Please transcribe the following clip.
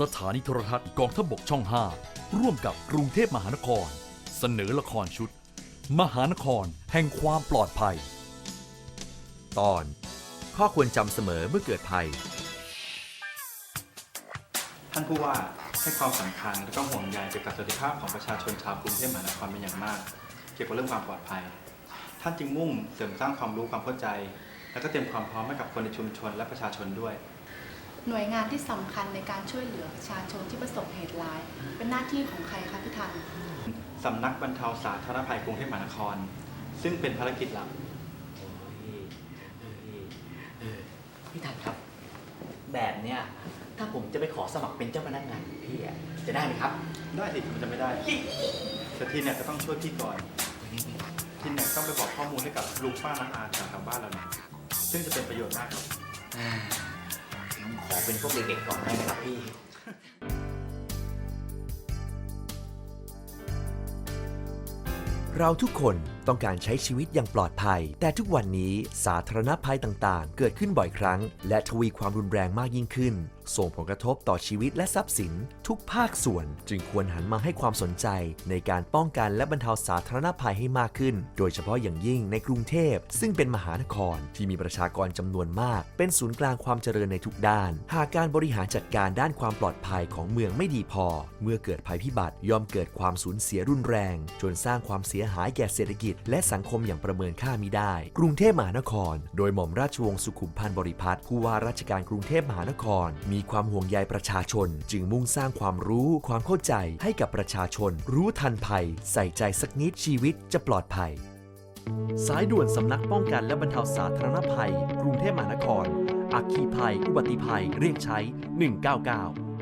สถานีโทรทัศน์กองทพบกช่อง 5 ร่วมกับกรุงเทพมหานคร เสนอละครชุด มหานครแห่งความปลอดภัย ตอน ข้อควรจำเสมอเมื่อเกิดภัย ท่านผู้ว่าให้ความสำคัญและก็ห่วงใยเกี่ยวกับสวัสดิภาพของประชาชนชาวกรุงเทพมหานครเป็นอย่างมาก เกี่ยวกับเรื่องความปลอดภัย ท่านจึงมุ่งเสริมสร้างความรู้ความเข้าใจ และก็เตรียมความพร้อมให้กับคนในชุมชนและประชาชนด้วย หน่วยงานที่สำคัญในการช่วยเหลือประชาชนที่ประสบเหตุร้าย เป็นหน้าที่ของใครคะพี่ทันสำนักบรรเทาสาธารณภัยกรุงเทพมหานคร ซึ่งเป็นภารกิจหลักพี่ทันครับ แบบเนี้ยถ้าผมจะไปขอสมัครเป็นเจ้าพนักงานของพี่อะจะได้ไหมครับ ได้สิมันจะไม่ได้แต่ทีเนี่ยก็ต้องช่วยพี่ก่อนทีเนี่ยต้องไปบอกข้อมูลให้กับลูกป้าน้าอาจากทางบ้านเราเนี่ยซึ่งจะเป็นประโยชน์มากครับขอ เป็นพวกเด็กๆก่อนได้ไหมครับพี่เราทุกคน ต้องการใช้ชีวิตอย่างปลอดภัย แต่ทุกวันนี้สาธารณภัยต่างๆ เกิดขึ้นบ่อยครั้ง และทวีความรุนแรงมากยิ่งขึ้น ส่งผลกระทบต่อชีวิตและทรัพย์สิน ทุกภาคส่วน จึงควรหันมาให้ความสนใจในการป้องกันและบรรเทาสาธารณภัยให้มากขึ้น โดยเฉพาะอย่างยิ่งในกรุงเทพ ซึ่งเป็นมหานครที่มีประชากรจำนวนมาก เป็นศูนย์กลางความเจริญในทุกด้าน หากการบริหารจัดการด้านความปลอดภัยของเมืองไม่ดีพอ เมื่อเกิดภัยพิบัติย่อมเกิดความสูญเสียรุนแรง จนสร้างความเสียหายแก่เศรษฐกิจจ และสังคมอย่างประเมินค่ามิได้ กรุงเทพมหานคร โดยหม่อมราชวงศ์สุขุมพันธ์บริพัตรผู้ว่าราชการกรุงเทพมหานคร มีความห่วงใยประชาชน จึงมุ่งสร้างความรู้ความเข้าใจให้กับประชาชน รู้ทันภัย ใส่ใจสักนิดชีวิตจะปลอดภัย สายด่วนสำนักป้องกันและบรรเทาสาธารณภัย กรุงเทพมหานครอัคคีภัย อุบัติภัย เรียกใช้ 199